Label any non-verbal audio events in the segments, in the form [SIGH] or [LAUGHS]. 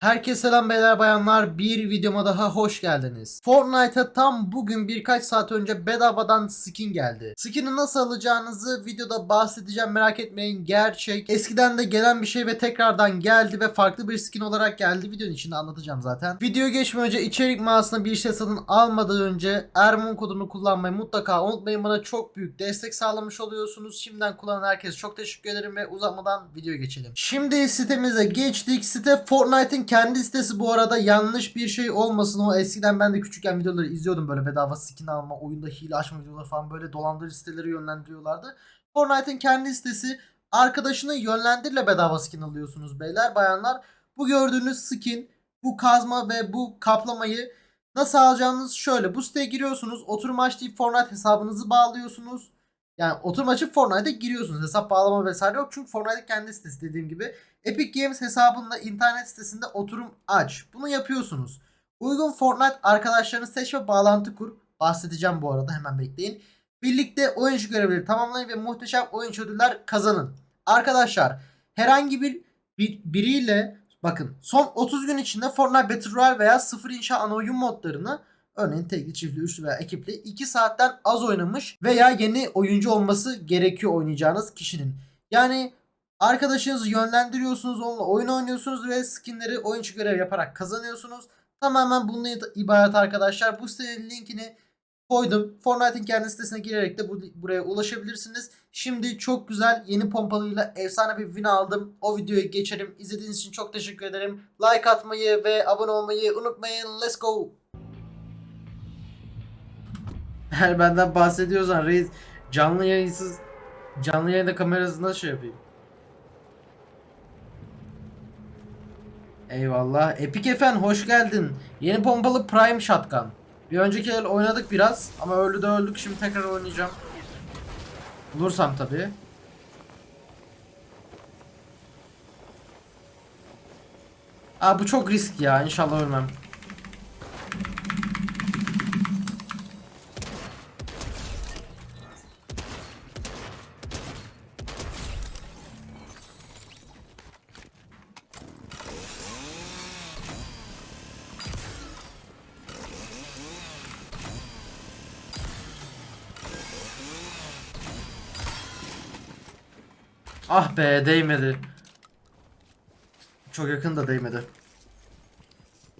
Herkese selam beyler bayanlar bir videoma daha hoş geldiniz. Fortnite'a tam bugün birkaç saat önce bedavadan skin geldi. Skin'i nasıl alacağınızı videoda bahsedeceğim merak etmeyin gerçek. Eskiden de gelen bir şey ve tekrardan geldi ve farklı bir skin olarak geldi. Videonun içinde anlatacağım zaten. Videoya geçmeden önce içerik mağazasına bir şey satın almadan önce Ermon kodunu kullanmayı mutlaka unutmayın. Bana çok büyük destek sağlamış oluyorsunuz. Şimdiden kullanan herkese çok teşekkür ederim ve uzatmadan videoya geçelim. Şimdi sitemize geçtik. Site Fortnite'ın kendi sitesi bu arada yanlış bir şey olmasın. O eskiden ben de küçükken videoları izliyordum böyle bedava skin alma, oyunda hile açma videoları falan böyle dolandırıcı siteleri yönlendiriyorlardı. Fortnite'ın kendi sitesi arkadaşını yönlendirle bedava skin alıyorsunuz beyler bayanlar. Bu gördüğünüz skin, bu kazma ve bu kaplamayı nasıl alacağınız şöyle. Bu siteye giriyorsunuz. Oturum açtığı Fortnite hesabınızı bağlıyorsunuz. Yani oturum açıp Fortnite'a giriyorsunuz. Hesap bağlama vesaire yok. Çünkü Fortnite kendi sitesi dediğim gibi. Epic Games hesabında internet sitesinde oturum aç. Bunu yapıyorsunuz. Uygun Fortnite arkadaşlarını seç ve bağlantı kur. Bahsedeceğim bu arada hemen bekleyin. Birlikte oyuncu görevleri tamamlayın ve muhteşem oyuncu ödüller kazanın. Arkadaşlar herhangi bir, bir biriyle bakın son 30 gün içinde Fortnite Battle Royale veya sıfır inşa ana oyun modlarını örneğin tekli, çiftli, üçlü veya ekipli 2 saatten az oynamış veya yeni oyuncu olması gerekiyor oynayacağınız kişinin. Yani Arkadaşınızı yönlendiriyorsunuz, onunla oyun oynuyorsunuz ve skinleri oyuncu görev yaparak kazanıyorsunuz. Tamamen bununla ibaret arkadaşlar. Bu sitenin linkini koydum. Fortnite'in kendi sitesine girerek de bu, buraya ulaşabilirsiniz. Şimdi çok güzel yeni pompalıyla efsane bir win aldım. O videoya geçelim. İzlediğiniz için çok teşekkür ederim. Like atmayı ve abone olmayı unutmayın. Let's go. Eğer benden bahsediyorsan reis canlı yayınsız canlı yayında kamerası nasıl şey yapayım? Eyvallah. Epic Efen hoş geldin. Yeni pompalı Prime Shotgun. Bir önceki el oynadık biraz ama öldü de öldük. Şimdi tekrar oynayacağım. Bulursam tabii. Aa bu çok risk ya. İnşallah ölmem. Ah be değmedi. Çok yakın da değmedi.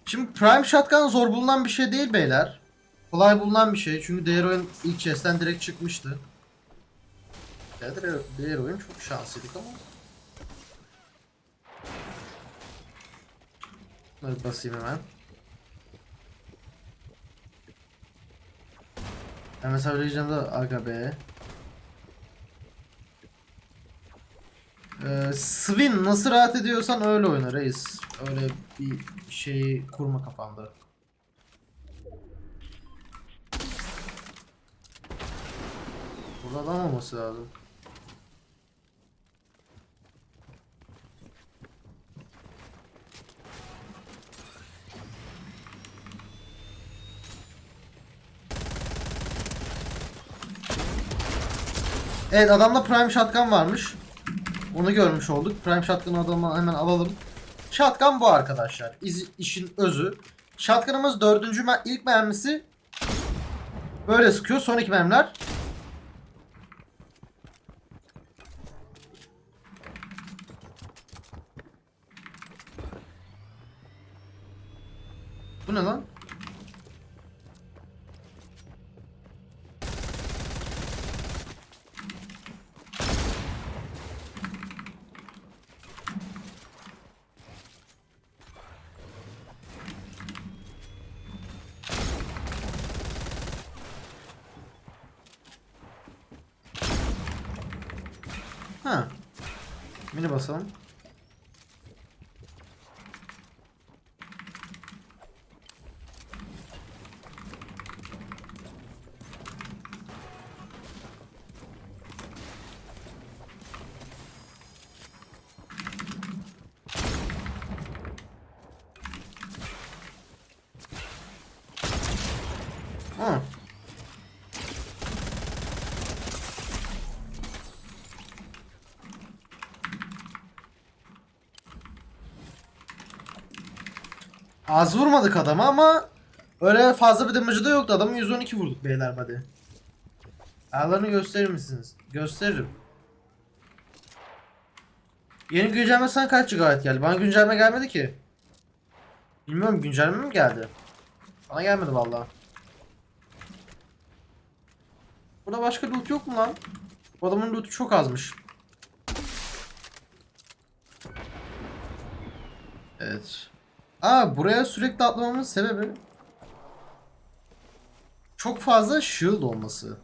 Şimdi Prime Shotgun zor bulunan bir şey değil beyler. Kolay bulunan bir şey. Çünkü diğer oyun ilk chest'ten direkt çıkmıştı. Diğer, diğer oyun çok şanslıydık ama. Bunları basayım hemen. Hemen söyleyeceğim de aga Ee, Swin nasıl rahat ediyorsan öyle oyna reis. Öyle bir şeyi kurma kafanda. Burada adam olması lazım. Evet adamda Prime Shotgun varmış. Onu görmüş olduk. Prime Shotgun adamı hemen alalım. Shotgun bu arkadaşlar. İz, işin özü. Shotgun'ımız dördüncü mer ilk mermisi böyle sıkıyor. Son iki mermiler Bu ne lan? Mini basalım. Ha. Az vurmadık adamı ama öyle fazla bir damage'ı da yoktu. Adamı 112 vurduk beyler hadi. Ayarlarını gösterir misiniz? Gösteririm. Yeni güncelleme sana kaç GB geldi? Bana güncelleme gelmedi ki. Bilmiyorum güncelleme mi geldi? Bana gelmedi vallahi. Burada başka loot yok mu lan? Bu adamın loot'u çok azmış. Evet. Aa buraya sürekli atlamamın sebebi çok fazla shield olması.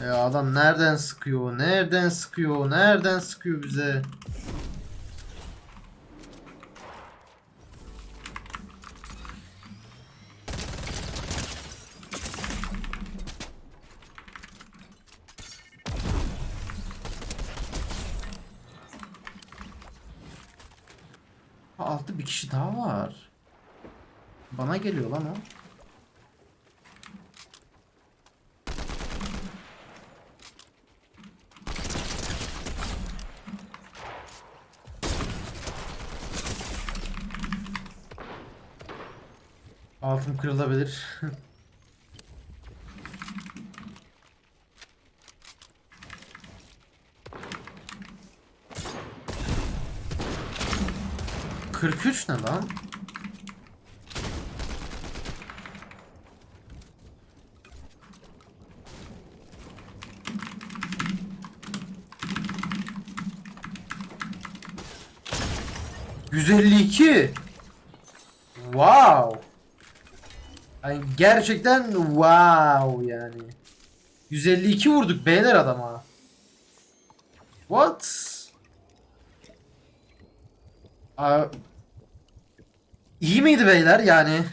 Ya adam nereden sıkıyor? Nereden sıkıyor? Nereden sıkıyor bize? Ha, Altta bir kişi daha var. Bana geliyor lan o. Altım kırılabilir. [LAUGHS] Kırk üç ne lan? Yüz elli iki. Wow. Yani gerçekten wow yani. 152 vurduk beyler adama. What? Aa, iyi miydi beyler yani?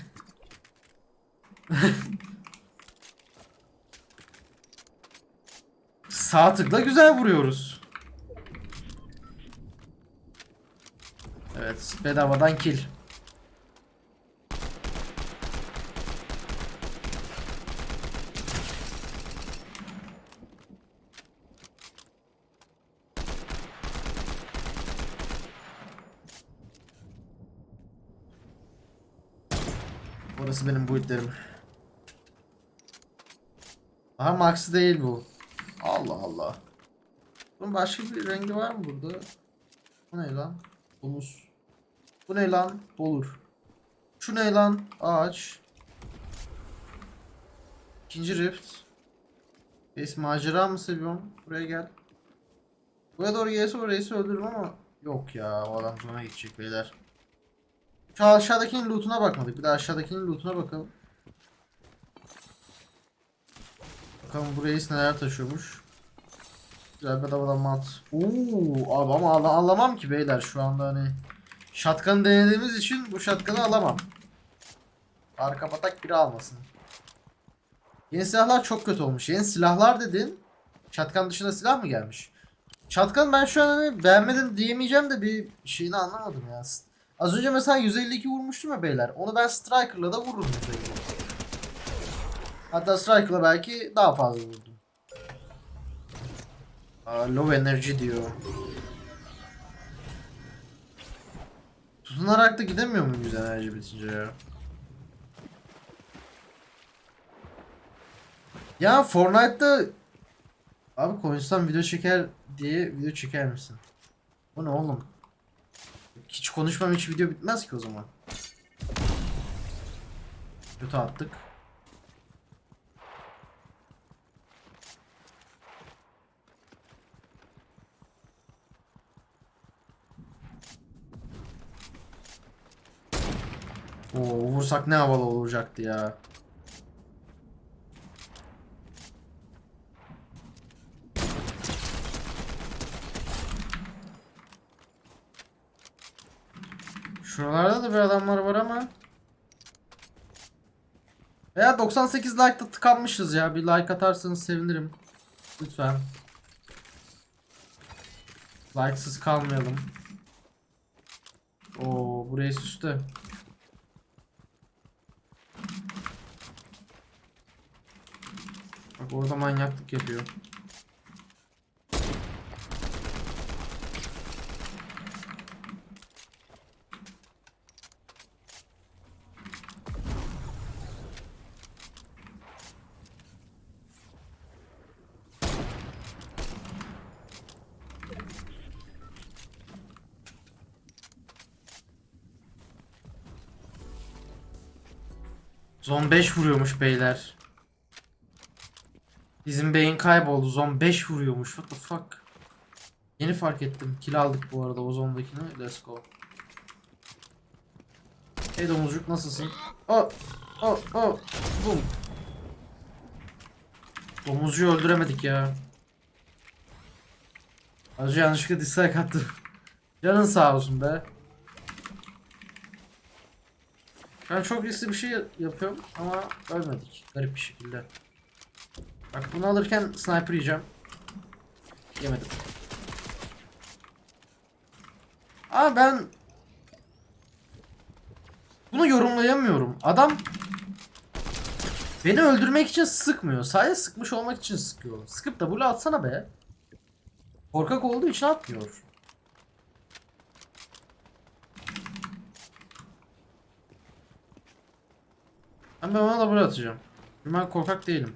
Sağ tıkla güzel vuruyoruz. Evet bedavadan kill. Orası benim buitlerim. Aha Max değil bu. Allah Allah. Bunun başka bir rengi var mı burada? Bu ne lan? Domuz. Bu ne lan? Olur. Şu ne lan? Ağaç. İkinci rift. Reis macera mı seviyorum? Buraya gel. Buraya doğru gelse o reisi öldürürüm ama yok ya o adam sonra gidecek beyler. Şu aşağıdakinin lootuna bakmadık. Bir de aşağıdakinin lootuna bakalım. Bakalım bu reis neler taşıyormuş. Güzel bedavadan mat. Oo, abi ama al- alamam ki beyler şu anda hani. Shotgun'ı denediğimiz için bu shotgun'ı alamam. Arka batak biri almasın. Yeni silahlar çok kötü olmuş. Yeni silahlar dedin. Shotgun dışında silah mı gelmiş? Shotgun ben şu an hani beğenmedim diyemeyeceğim de bir şeyini anlamadım ya. Az önce mesela 152 vurmuştum ya beyler. Onu ben Striker'la da vururum 150. Hatta Striker'la belki daha fazla vurdum. Aa, low energy diyor. Tutunarak da gidemiyor muyuz enerji bitince ya? Ya Fortnite'da Abi konuşsam video çeker diye video çeker misin? Bu ne oğlum? Hiç konuşmam hiç video bitmez ki o zaman. Kötü attık. Oo vursak ne havalı olacaktı ya. Şuralarda da bir adamlar var ama. Veya 98 like'da tıkanmışız ya. Bir like atarsanız sevinirim. Lütfen. Like'sız kalmayalım. Oo burayı süslü. Bak orada manyaklık yapıyor. Zon 5 vuruyormuş beyler. Bizim beyin kayboldu. Zon 5 vuruyormuş. What the fuck? Yeni fark ettim. Kill aldık bu arada o zondakini. Let's go. Hey domuzcuk nasılsın? Oh, oh, oh. Boom. Domuzcuyu öldüremedik ya. Acı yanlışlıkla dislike attım. [LAUGHS] Canın sağ olsun be. Ben çok riskli bir şey yapıyorum ama ölmedik. Garip bir şekilde. Bak bunu alırken sniper yiyeceğim. Yemedim. Aa ben bunu yorumlayamıyorum. Adam beni öldürmek için sıkmıyor. Sadece sıkmış olmak için sıkıyor. Sıkıp da bunu atsana be. Korkak olduğu için atmıyor. Ben ona da buraya atacağım. Ben korkak değilim.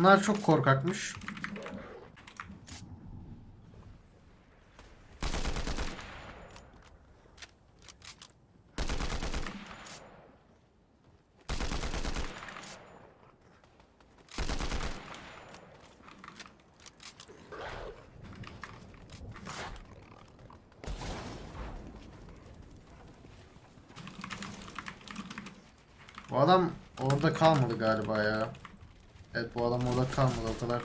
Bunlar çok korkakmış. Bu adam orada kalmadı galiba ya. Evet bu adam orada kalmadı o kadar.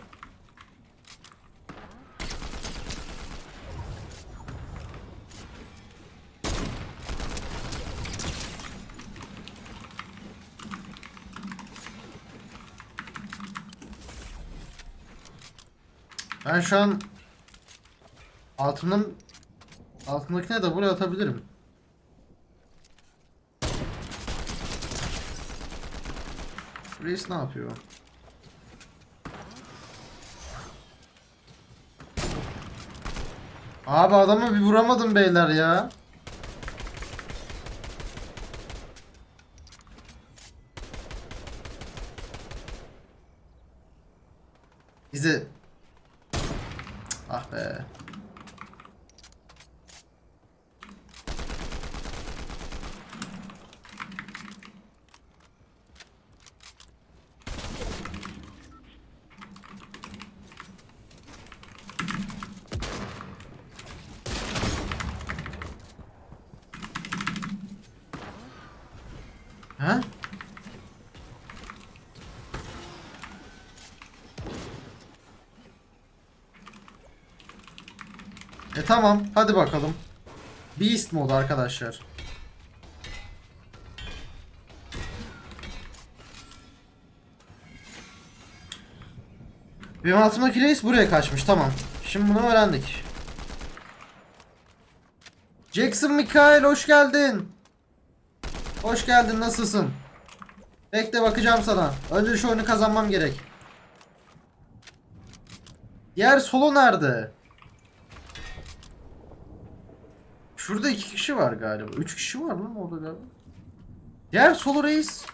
Ben şu an altımın altındakine de buraya atabilirim. Reis ne yapıyor? Abi adamı bir vuramadım beyler ya. Cık, Ah be. Ha? E tamam, hadi bakalım. Beast modu arkadaşlar. Benim altımdaki reis buraya kaçmış, tamam. Şimdi bunu öğrendik. Jackson Mikael hoş geldin. Hoş geldin nasılsın? Bekle bakacağım sana. Önce şu oyunu kazanmam gerek. Diğer solo nerede? Şurada iki kişi var galiba. Üç kişi var mı orada galiba? Diğer solo reis.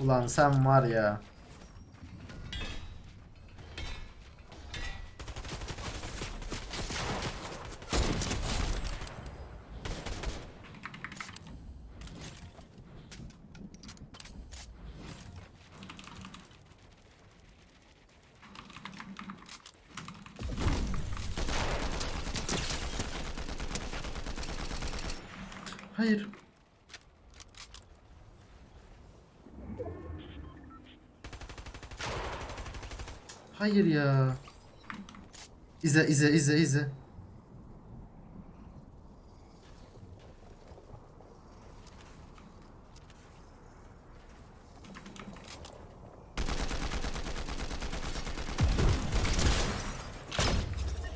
Ulan sen var ya. Hayır. Hayır ya. İze izle izle izle.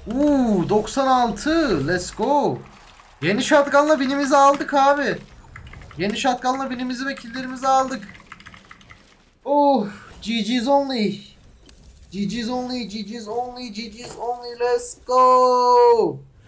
Uuu 96 let's go. Yeni şatkanla binimizi aldık abi. Yeni şatkanla binimizi ve killerimizi aldık. Oh GG's only. GG's only, GG's only, GG's only let's go.